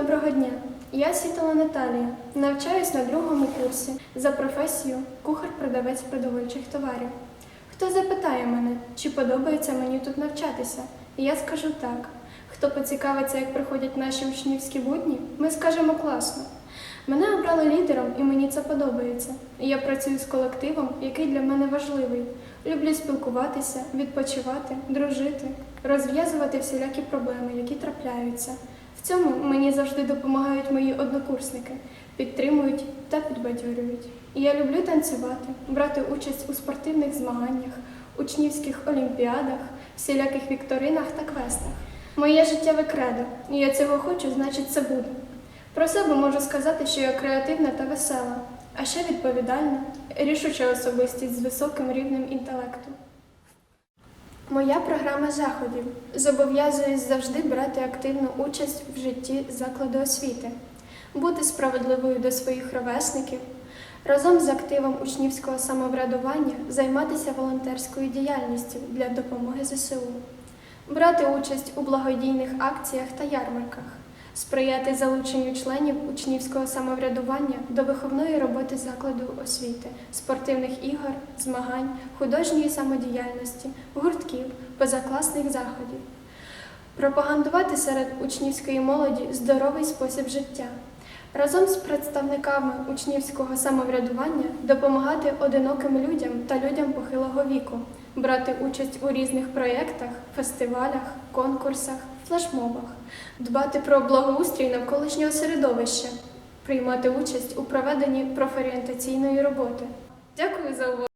Доброго дня! Я Сітала Наталія, навчаюсь на другому курсі за професією кухар-продавець продовольчих товарів. Хто запитає мене, чи подобається мені тут навчатися? Я скажу так. Хто поцікавиться, як проходять наші учнівські будні, ми скажемо класно. Мене обрали лідером, і мені це подобається. Я працюю з колективом, який для мене важливий. Люблю спілкуватися, відпочивати, дружити, розв'язувати всілякі проблеми, які трапляються. В цьому мені завжди допомагають мої однокурсники, підтримують та підбадьорюють. Я люблю танцювати, брати участь у спортивних змаганнях, учнівських олімпіадах, всіляких вікторинах та квестах. Моє життєве кредо, і я цього хочу, значить це буде. Про себе можу сказати, що я креативна та весела, а ще відповідальна, рішуча особистість з високим рівнем інтелекту. Моя програма заходів. Зобов'язуюсь завжди брати активну участь в житті закладу освіти, бути справедливою до своїх ровесників, разом з активом учнівського самоврядування займатися волонтерською діяльністю для допомоги ЗСУ, брати участь у благодійних акціях та ярмарках, сприяти залученню членів учнівського самоврядування до виховної роботи закладу освіти, спортивних ігор, змагань, художньої самодіяльності, гуртків, позакласних заходів, пропагандувати серед учнівської молоді здоровий спосіб життя. Разом з представниками учнівського самоврядування допомагати одиноким людям та людям похилого віку, брати участь у різних проєктах, фестивалях, конкурсах, флешмобах, дбати про благоустрій навколишнього середовища, приймати участь у проведенні профорієнтаційної роботи. Дякую за увагу!